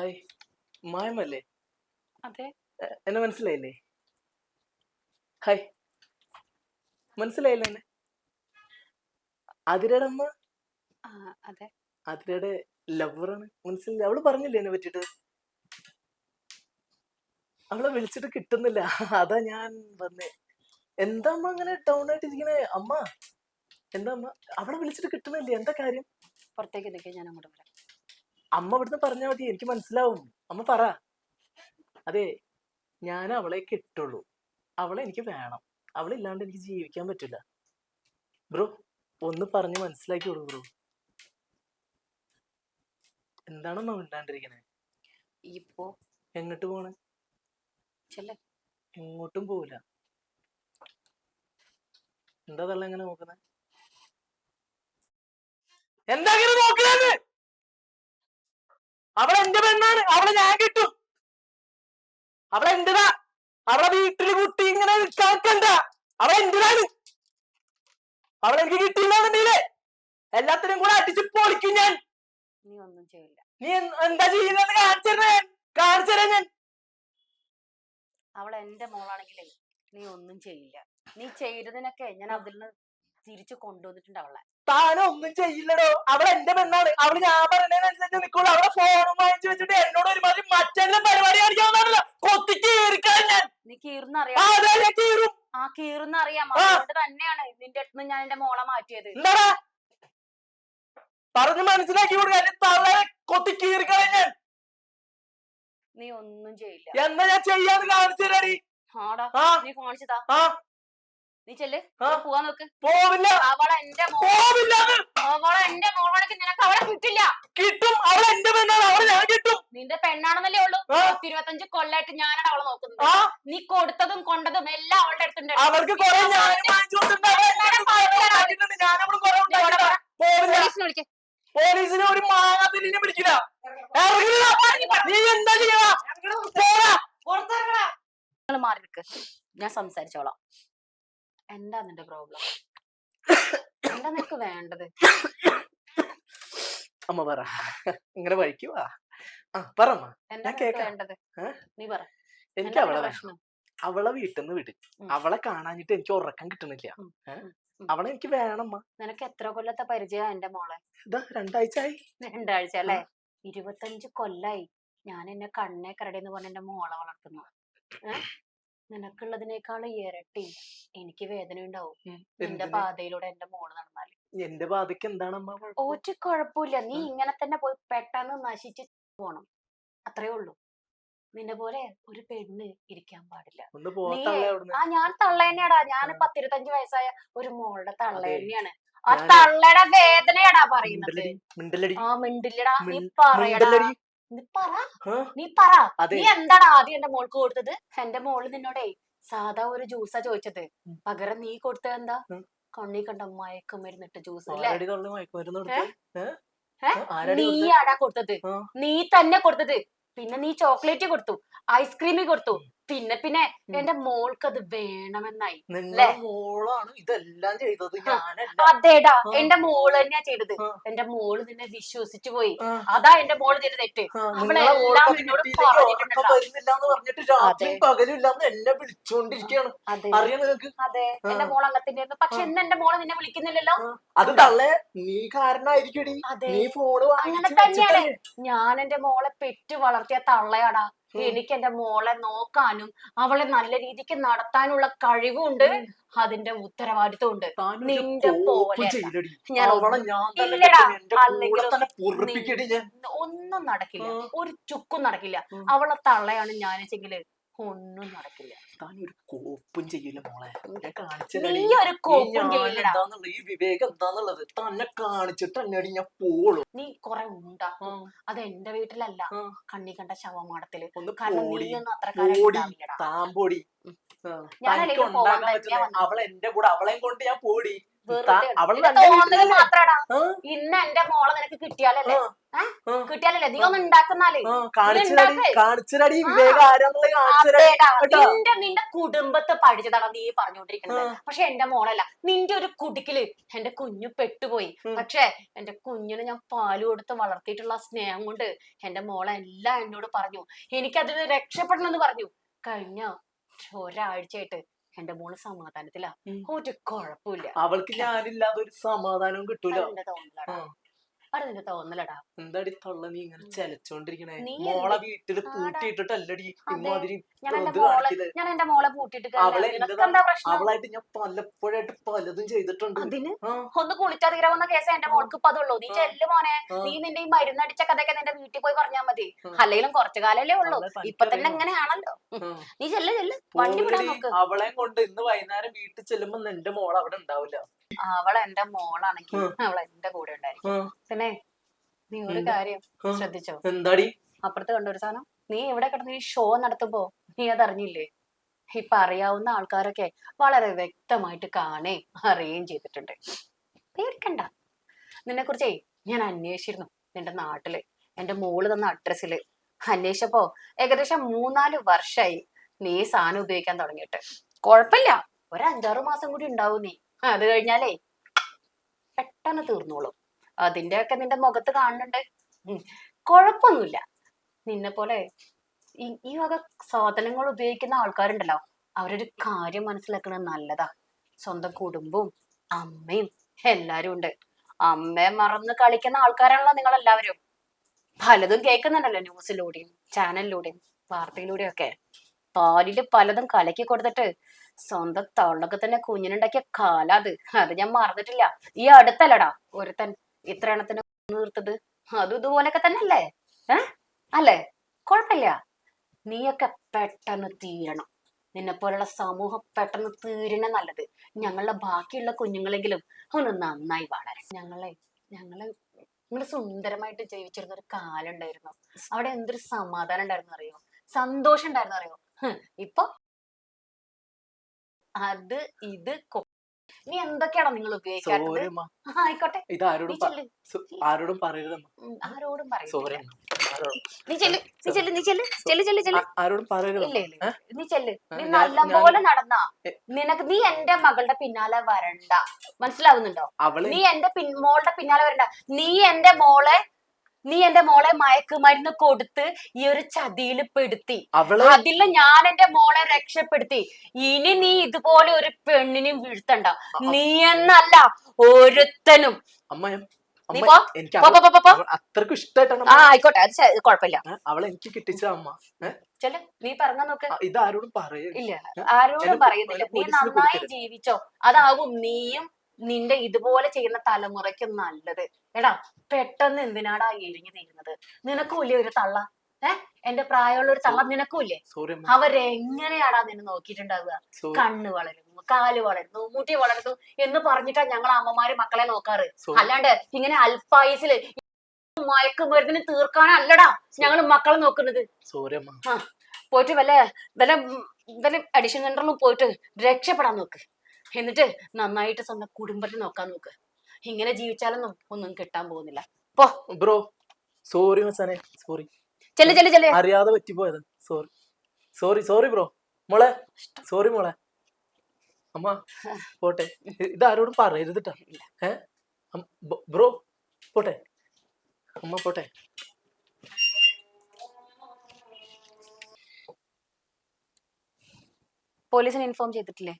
Hi. മായമല്ലേ? അതെ. എന്നെ മനസ്സിലായില്ലേ? ഹായ്. മനസ്സിലായില്ലേ എന്നെ? അതിരയുടെ അമ്മ? അതെ. അതിരയുടെ ലവറാണ്. മനസ്സിലായി അവൾ പറഞ്ഞില്ലേ എന്നെ പറ്റിട്ട് അവളെ വിളിച്ചിട്ട് കിട്ടുന്നില്ല. അതാ ഞാൻ വന്നേ. എന്താ അമ്മ അങ്ങനെ ഡൗൺ ആയിട്ട് ഇരിക്കണേ അമ്മ? എന്താ അമ്മ? അവളെ വിളിച്ചിട്ട് കിട്ടുന്നില്ലേ? എന്താ കാര്യം? പുറത്തേക്ക് നിൽക്കുക ഞാൻ അങ്ങോട്ട് വരാം. അമ്മ ഇവിടുന്ന് പറഞ്ഞാൽ മതി എനിക്ക് മനസ്സിലാവും. അമ്മ പറ. അതെ ഞാൻ അവളെ കിട്ടുള്ളൂ. അവളെ എനിക്ക് വേണം. അവളില്ലാണ്ട് എനിക്ക് ജീവിക്കാൻ പറ്റില്ല. ബ്രോ ഒന്ന് പറഞ്ഞ് മനസ്സിലാക്കി കൊടുക്കും ബ്രോ എന്താണെന്നോ ഇല്ലാണ്ടിരിക്കണേ ഇപ്പോ? എങ്ങോട്ട് പോണേ? ചെല്ല. എങ്ങോട്ടും പോവില്ല എന്താ തള്ള എങ്ങനെ നോക്കുന്നത് എന്താ ഇങ്ങനെ നോക്കണത് അവളെ എന്റെ പെണ്ണാണ്? അവളെ ഞാൻ കിട്ടും. അവളെ എന്റെതാ അവളെ വീട്ടിൽ കുട്ടി ഇങ്ങനെ കാക്കണ്ട അവളെ എന്റെതാണ് അവളെ എനിക്ക് കിട്ടിയില്ലാന്നുണ്ടെങ്കിലേ എല്ലാത്തിനും കൂടെ അടിച്ച് പൊളിക്കും ഞാൻ. നീ ഒന്നും ചെയ്യില്ല. നീ എന്താ ചെയ്യുന്നത് കാണിച്ചു തരാം ഞാൻ കാണിച്ചു തരാം ഞാൻ. അവൾ എന്റെ മോളാണെങ്കിലേ നീ ഒന്നും ചെയ്യില്ല. നീ ചെയ്തതിനൊക്കെ ഞാൻ അതിൽ നിന്ന് തിരിച്ചു കൊണ്ടുവന്നിട്ടുണ്ട് അവളെ താനും ഒന്നും ചെയ്യില്ലടോ. അവൾ എന്റെ പെണ്ണാണ്. അവൾ ഞാൻ പറഞ്ഞതിനനുസരിച്ച് നിക്കോളൂ അവളെ ഫോണും വാങ്ങിച്ചു വെച്ചിട്ട് എന്നോട് ഒരുമാതിരി മറ്റെല്ലാം പരിപാടി കാണിക്കാവുന്നതാണല്ലോ കൊത്തി കീറിക്കാൻ ഞാൻ. നീ കീറുന്നറിയാം കീറും. ആ കീറുന്നറിയാം. അതുകൊണ്ട് തന്നെയാണ് നിന്റെ അടുത്ത് ഞാൻ എന്റെ മോളെ മാറ്റിയത്. എന്താടാ? പറഞ്ഞ് മനസ്സിലാക്കി കൊടുക്കാൻ തള്ളെ കൊത്തി കീറിക്കളെ ഞാൻ. നീ ഒന്നും ചെയ്യില്ല. എന്നാ ഞാൻ ചെയ്യാന്ന് കാണിച്ചു തരാടി. ആടാ നീ കാണിച്ചതാ. നീ ചെല്ല്. പോവാൻ നോക്ക്. പോവില്ല. അവളെ എന്റെ പോവില്ല അവളെ എന്റെ മോളാണെങ്കിൽ നിനക്ക് അവളെ കിട്ടില്ല. കിട്ടും. അവളെ എന്റെ പെണ്ണാണ്. അവളെ ഞാൻ കിട്ടും. നിന്റെ പെണ്ണാണെന്നല്ലേ ഉള്ളൂ. ഇരുപത്തഞ്ച് കൊല്ലായിട്ട് ഞാനാണ് അവളെ നോക്കുന്നത്. നീ കൊടുത്തതും കൊണ്ടതും എല്ലാം അവളുടെ അടുത്തുണ്ട്. അവർക്ക് പോലീസിനെ വിളിക്കേ. പോലീസിനെ ഒരു മാങ്ങാത്തിനെ പിടിക്കില്ല. നീ എന്താ ചെയ്യാ മാറി നിൽക്ക് ഞാൻ സംസാരിച്ചോളാം. എന്താ നിന്റെ പ്രോബ്ലം? എന്താ നിനക്ക് വേണ്ടത്? അമ്മ പറ. ഇങ്ങനെ വഴിക്കുവാ ആ പറമ്മ. എന്താ ഞാൻ കേക്കാം. വേണ്ടത്? നീ പറ. എനിക്ക് എന്താ അവളെ നിന്റെ വേണം. പ്രശ്നം? അവളെ വീട്ടിൽ നിന്ന് വിട്. ഉം. അവളെ കാണാഞ്ഞിട്ട് എനിക്ക് ഉറക്കം കിട്ടണില്ല. ഉം, ഏ? ഉം, ഉം. അവളെ എനിക്ക് വേണമ്മ. നിനക്ക് എത്ര കൊല്ലത്തെ പരിചയ എന്റെ മോളെ? ഇതാ രണ്ടാഴ്ച ആയി രണ്ടാഴ്ച അല്ലേ? ഇരുപത്തഞ്ച് കൊല്ലായി. ഞാൻ എന്നെ കണ്ണേ കരടി എന്ന് പറഞ്ഞ എന്റെ മോളെ വളർത്തുന്നു? നിനക്കുള്ളതിനേക്കാൾ ഇരട്ടി എനിക്ക് വേദന ഉണ്ടാവും എന്റെ? പാതയിലൂടെ എന്റെ മോൾ നടന്നാൽ. എന്റെ പാതയ്ക്ക് എന്താണ്? ഒരു കുഴപ്പമില്ല. നീ ഇങ്ങനെ തന്നെ പോയി പെട്ടെന്ന് നശിച്ച് പോണം. അത്രേ ഉള്ളൂ. നിന്നെ പോലെ ഒരു പെണ്ണ് ഇരിക്കാൻ പാടില്ല. ആ ഞാൻ തള്ള തന്നെയാടാ. ഞാൻ. പത്തിരുപത്തഞ്ച് വയസ്സായ ഒരു മോളുടെ തള്ള. തന്നെയാണ്. ആ തള്ളയുടെ വേദനയാടാ പറയുന്നത്. ആ മിണ്ടില്ലടാ. നീ പറയടാ. നീ പറ. നീ പറ. നീ എന്താണ് ആദ്യം എന്റെ മോൾക്ക് കൊടുത്തത്? എന്റെ മോൾ നിന്നോടേ സാധാ ഒരു ജ്യൂസാ ചോദിച്ചത്. പകരം നീ കൊടുത്തത് എന്താ. കണ്ണി കണ്ട മയക്കുമരുന്നിട്ട് ജ്യൂസ് അല്ലേ ആരടി തൊള്ള മയക്കുമരുന്ന് കൊടുത്തത്? ഏ? ഏ? ആ, ആരടി നീ ആടാ കൊടുത്തത്. നീ തന്നെ കൊടുത്തത്. പിന്നെ നീ ചോക്ലേറ്റ് കൊടുത്തു. ഐസ്ക്രീമി കൊടുത്തു. പിന്നെ പിന്നെ. എന്റെ മോൾക്ക് അത് വേണമെന്നായി മോളാണ് ഇതെല്ലാം ചെയ്തത് അതേടാ. എന്റെ മോൾ തന്നെയാ ചെയ്തത്. എന്റെ മോൾ നിന്നെ വിശ്വസിച്ചു പോയി. അതാ എന്റെ മോൾ ചെയ്ത തെറ്റ്. അവളെല്ലാം എന്നോട് അതെ. വിളിച്ചോണ്ടിരിക്കുകയാണ്. എന്റെ മോൾ അങ്ങനത്തെ പക്ഷെ. ഇന്ന് എന്റെ മോൾ നിന്നെ വിളിക്കുന്നില്ലല്ലോ. അത് തള്ളേ നീ കാരണായിരിക്കും അങ്ങനെ തന്നെയാണ്. ഞാൻ എന്റെ മോളെ പെറ്റു വളർത്തിയ തള്ളയാടാ. എനിക്ക് എന്റെ മോളെ നോക്കാനും അവളെ നല്ല രീതിക്ക് നടത്താനുള്ള കഴിവുണ്ട്. അതിന്റെ ഉത്തരവാദിത്വം ഉണ്ട് നിന്റെ പോലെ ഒന്നും നടക്കില്ല. ഒരു ചുക്കും നടക്കില്ല. അവളെ തള്ളയാണ് ഞാൻ വെച്ചെങ്കിൽ ഒന്നും നടക്കില്ല. ഒരു കോപ്പും ചെയ്യില്ല മോളെ. ഞാൻ നീ ഒരു കോപ്പും ചെയ്യില്ലടാ എന്താന്നുള്ളത് ഈ വിവേകം എന്താന്നുള്ളത് തന്നെ കാണിച്ചിട്ട് തന്നെയാടി ഞാൻ പോളൂ. നീ കൊറേ ഉണ്ടാക്കും. അത് എന്റെ വീട്ടിലല്ല. ആ. കണ്ണി കണ്ട ശവമാടത്തിൽ. ഒന്ന് കാരണം പോടി. പോടി. താമ്പോടി ആ, ഞാൻ തനിക്ക് അല്ലെങ്കിൽ ഉണ്ടാക്കാൻ പോവാൻ പറ്റുന്ന വന്നത്. അവളെ എന്റെ കൂടെ അവളെയും കൊണ്ട് ഞാൻ പോടി. അവൾ നല്ല വീട്ടിലല്ലേ? മാത്രാടാ. ആ, ഇന്ന് എന്റെ മോളെ നിനക്ക് കിട്ടിയാലല്ലേ? ആ, കിട്ടിയാലല്ലേ? നീ ഒന്ന് ഉണ്ടാക്കുന്നാലേ? നിന്റെ നിന്റെ കുടുംബത്തെ പഠിച്ചതാണ് നീ പറഞ്ഞുകൊണ്ടിരിക്കുന്നത്. ആ. പക്ഷെ എന്റെ മോളല്ല നിന്റെ ഒരു കുടിക്കിൽ എന്റെ കുഞ്ഞു പെട്ടുപോയി. പക്ഷെ എന്റെ കുഞ്ഞിന് ഞാൻ പാൽ കൊടുത്ത് വളർത്തിയിട്ടുള്ള സ്നേഹം കൊണ്ട് എന്റെ മോളെ എല്ലാം എന്നോട് പറഞ്ഞു. എനിക്കതിന് രക്ഷപ്പെടണമെന്ന് പറഞ്ഞു. കഴിഞ്ഞ ഒരാഴ്ചയായിട്ട് എന്റെ മോൾ സമാധാനത്തിലാ. ഒരു കുഴപ്പമില്ല. അവൾക്ക് ഞാനില്ലാതെ ഒരു സമാധാനവും കിട്ടൂല. അത് നിന്റെ തോന്നലടാ. എന്താടി തൊള്ള നീ ഇങ്ങനെ ചെലച്ചോണ്ടിരിക്കണേ? മോളെ വീട്ടിൽ ആടാ. പൂട്ടിയിട്ടിട്ടല്ലടി. ഇമ്മാതിരി ഞാൻ എന്റെ മോളെ ഞാൻ എന്റെ മോളെ പൂട്ടിയിട്ട് അവളായിട്ട് ഞാൻ പലപ്പോഴായിട്ട് പലതും ചെയ്തിട്ടുണ്ട്. അതിന്? ഒന്ന് കുളിച്ചാ തീരാവുന്ന കേസ് എന്റെ മോൾക്ക് ഇപ്പൊ അതുള്ളൂ. നീ. ചെല്ലു മോനെ. നീ നിന്റെ ഈ മരുന്നടിച്ച കഥയൊക്കെ നിന്റെ വീട്ടിൽ പോയി പറഞ്ഞാൽ മതി. അല്ലെങ്കിലും കുറച്ചു കാലല്ലേ ഉള്ളൂ. ഇപ്പൊ തന്നെ? എങ്ങനെയാണല്ലോ നീ ചെല്ല് ചെല്ല്. വണ്ടി വിടാൻ. നോക്ക്. അവളെ കൊണ്ട് ഇന്ന് വൈകുന്നേരം വീട്ടിൽ ചെല്ലുമ്പോ നിന്റെ മോൾ അവിടെ ഉണ്ടാവില്ല. അവൾ എന്റെ മോളാണെങ്കിൽ. അവൾ എന്റെ കൂടെ ഉണ്ടായിരിക്കും. പിന്നെ നീ ഒരു കാര്യം ശ്രദ്ധിച്ചോ? എന്താടി? അപ്പുറത്ത് കണ്ടൊരു സാധനം. നീ ഇവിടെ കിടന്ന് ഈ ഷോ നടത്തുമ്പോ നീ അതറിഞ്ഞില്ലേ? ഇപ്പൊ അറിയാവുന്ന ആൾക്കാരൊക്കെ വളരെ വ്യക്തമായിട്ട് കാണേ അറിയുകയും ചെയ്തിട്ടുണ്ട്. പേടിക്കണ്ട. നിന്നെ കുറിച്ചേ ഞാൻ അന്വേഷിച്ചിരുന്നു നിന്റെ നാട്ടിൽ. എന്റെ മോൾ തന്ന അഡ്രസ്സിൽ അന്വേഷിച്ചപ്പോ ഏകദേശം മൂന്നാൽ വർഷമായി നീ സാധനം ഉപയോഗിക്കാൻ തുടങ്ങിയിട്ട്. കുഴപ്പമില്ല. ഒരു മാസം കൂടി ഉണ്ടാവും നീ അത് കഴിഞ്ഞാലേ പെട്ടെന്ന് തീർന്നോളും. അതിന്റെ ഒക്കെ നിന്റെ മുഖത്ത് കാണുന്നുണ്ട്. കുഴപ്പമൊന്നുമില്ല. നിന്നെ പോലെ ഈ വക സാധനങ്ങൾ ഉപയോഗിക്കുന്ന ആൾക്കാരുണ്ടല്ലോ അവരൊരു കാര്യം മനസ്സിലാക്കുന്നത് നല്ലതാ. സ്വന്തം കുടുംബവും അമ്മയും എല്ലാരും ഉണ്ട്. അമ്മയെ മറന്ന് കളിക്കുന്ന ആൾക്കാരാണല്ലോ നിങ്ങൾ എല്ലാവരും പലതും കേൾക്കുന്നുണ്ടല്ലോ ന്യൂസിലൂടെയും ചാനലിലൂടെയും വാർത്തയിലൂടെയും ഒക്കെ. പാലിൽ പലതും കലക്കി കൊടുത്തിട്ട് സ്വന്തം തള്ളക്ക് തന്നെ കുഞ്ഞിനുണ്ടാക്കിയ കാല അത്. അത് ഞാൻ മറന്നിട്ടില്ല. ഈ അടുത്തല്ലടാ ഒരുത്തൻ ഇത്ര എണ്ണത്തിന് നിർത്തത്. അതും ഇതുപോലൊക്കെ തന്നെ അല്ലേ ഏ? അല്ലേ? കുഴപ്പമില്ല. നീയൊക്കെ പെട്ടെന്ന് തീരണം. നിന്നെ പോലുള്ള സമൂഹം പെട്ടെന്ന് തീരണ നല്ലത്. ഞങ്ങളുടെ ബാക്കിയുള്ള കുഞ്ഞുങ്ങളെങ്കിലും ഒന്ന് നന്നായി വളരെ ഞങ്ങളെ ഞങ്ങൾ ഞങ്ങൾ സുന്ദരമായിട്ട് ജീവിച്ചിരുന്ന ഒരു കാലം ഉണ്ടായിരുന്നു അവിടെ എന്തൊരു സമാധാനം ഉണ്ടായിരുന്നു അറിയോ? സന്തോഷം ഉണ്ടായിരുന്നു അറിയോ? ഇപ്പൊ അത് ഇത് ഇനി എന്തൊക്കെയാണോ നിങ്ങൾ ഉപയോഗിക്കാറുണ്ട് ആയിക്കോട്ടെ. ഇത് ആരോടും ആരോടും പറയരുത് ആരോടും സോറി നീ ചെല്ല് നീ ചെല്ല് നീ ചെല്ല് ചെല്ല് ചെല്ല് ചെല്ല്. ആരോടും പറയരുത്. ഇല്ല ഇല്ല നീ ചെല്ല്. നീ നല്ലപോലെ നടന്നാ. നിനക്ക് നീ എന്റെ മകളുടെ പിന്നാലെ വരണ്ട. മനസ്സിലാവുന്നുണ്ടോ? നീ എന്റെ മോളുടെ പിന്നാലെ വരണ്ട. നീ എന്റെ മോളെ നീ എന്റെ മോളെ മയക്കുമരുന്ന് കൊടുത്ത് ഈ ഒരു ചതിയിൽ പെടുത്തി. അതിൽ ഞാൻ എന്റെ മോളെ രക്ഷപ്പെടുത്തി. ഇനി നീ ഇതുപോലെ ഒരു പെണ്ണിനും വീഴ്ത്തണ്ട. നീ എന്നല്ല ഒരുത്തനും. നീ പോ. അത്രക്കും ഇഷ്ടമായിട്ടാണ് ആ ആയിക്കോട്ടെ. അത് കുഴപ്പമില്ല. അവളെ എനിക്ക് കിട്ടിച്ച അമ്മ. ചെല നീ പറഞ്ഞ നോക്ക്. ആ, ഇത് ആരോടും പറയരുത്. ഇല്ല ആരോടും പറയുന്നില്ല നീ നന്നായി ജീവിച്ചോ. അതാവും നീയും നിന്റെ ഇതുപോലെ ചെയ്യുന്ന തലമുറയ്ക്ക് നല്ലത്. എടാ പെട്ടെന്ന് എന്തിനാടാ എരിഞ്ഞു തീരുന്നത് നിനക്കും ഇല്ലേ ഒരു തള്ള? ഏ? എന്റെ പ്രായമുള്ള ഒരു തള്ള നിനക്കും ഇല്ലേ? സോറി അമ്മ. അവരെങ്ങനെയാടാ നിന്നെ നോക്കിയിട്ടുണ്ടാവുക? കണ്ണ് വളരുന്നു കാൽ വളരുന്നു മുടി വളരുന്നു എന്ന് പറഞ്ഞിട്ടാ ഞങ്ങൾ അമ്മമാര് മക്കളെ നോക്കാറ്. അല്ലാണ്ട് ഇങ്ങനെ അല്പായുസിൽ മയക്കുമരുന്നിന് തീർക്കാനല്ലടാ ഞങ്ങൾ മക്കളെ നോക്കുന്നത്. പോയിട്ട് വല്ല വല്ല വല്ല അഡിഷൻ സെന്ററിലും പോയിട്ട് രക്ഷപ്പെടാൻ നോക്ക്. എന്നിട്ട് നന്നായിട്ട് സ്വന്തം കുടുംബത്തെ നോക്കാൻ നോക്ക്. ഇങ്ങനെ ജീവിച്ചാലൊന്നും ഒന്നും കിട്ടാൻ പോകുന്നില്ല. പോ. ബ്രോ സോറി മസാനെ സോറി ചെല്ല് ചെല്ല് ചെല്ല്. അറിയാതെ പറ്റിപ്പോയത്. സോറി സോറി സോറി ബ്രോ മോളെ സോറി മോളെ. അമ്മ പോട്ടെ. ഇത് ആരോടും പറയരുത് ഏ? ബ്രോ പോട്ടെ. അമ്മ പോട്ടെ. പോലീസിനെ ഇൻഫോം ചെയ്തിട്ടില്ലേ?